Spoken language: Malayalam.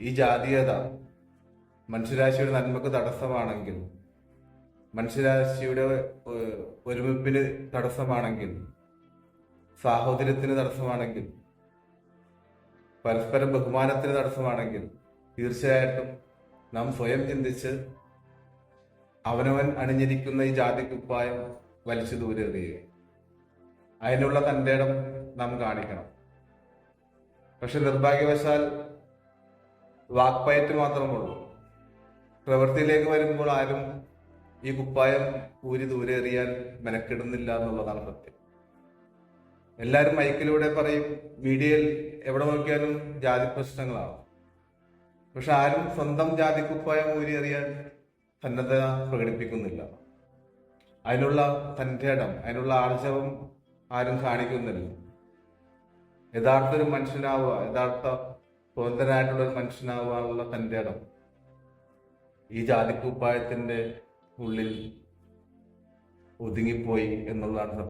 ഈ ജാതീയത മനുഷ്യരാശിയുടെ നന്മക്ക് തടസ്സമാണെങ്കിൽ മനുഷ്യരാശിയുടെ ഒരുമിപ്പിന് തടസ്സമാണെങ്കിൽ സാഹോദര്യത്തിന് തടസ്സമാണെങ്കിൽ പരസ്പരം ബഹുമാനത്തിന് തടസ്സമാണെങ്കിൽ തീർച്ചയായിട്ടും നാം സ്വയം ചിന്തിച്ച് അവനവൻ അണിഞ്ഞിരിക്കുന്ന ഈ ജാതി കുപ്പായം വലിച്ചു ദൂരെ എറിയുക അതിനുള്ള തന്റെ ഇടം നാം കാണിക്കണം. പക്ഷെ നിർഭാഗ്യവശാൽ വാക്പയറ്റ് മാത്രമുള്ളൂ. പ്രവൃത്തിയിലേക്ക് വരുമ്പോൾ ആരും ഈ കുപ്പായം ഊരി ദൂരെ എറിയാൻ മെനക്കെടുന്നില്ല എന്നുള്ളതാണ് സത്യം. എല്ലാവരും മൈക്കിലൂടെ പറയും മീഡിയയിൽ എവിടെ നോക്കിയാലും ജാതി പ്രശ്നങ്ങളാണ്. പക്ഷെ ആരും സ്വന്തം ജാതി കുപ്പായം ഊരി എറിയാൻ സന്നദ്ധത പ്രകടിപ്പിക്കുന്നില്ല. അതിനുള്ള സന്ധേടം അതിനുള്ള ആർജവം ആരും കാണിക്കുന്നില്ല. യഥാർത്ഥ ഒരു മനുഷ്യനാവുക യഥാർത്ഥ സ്വതന്ത്രനായിട്ടുള്ള ഒരു മനുഷ്യനാവാനുള്ള തന്റെ ഇടം ഈ ജാതിക്കുപ്പായത്തിന്റെ ഉള്ളിൽ ഒതുങ്ങിപ്പോയി എന്നുള്ളതാണ്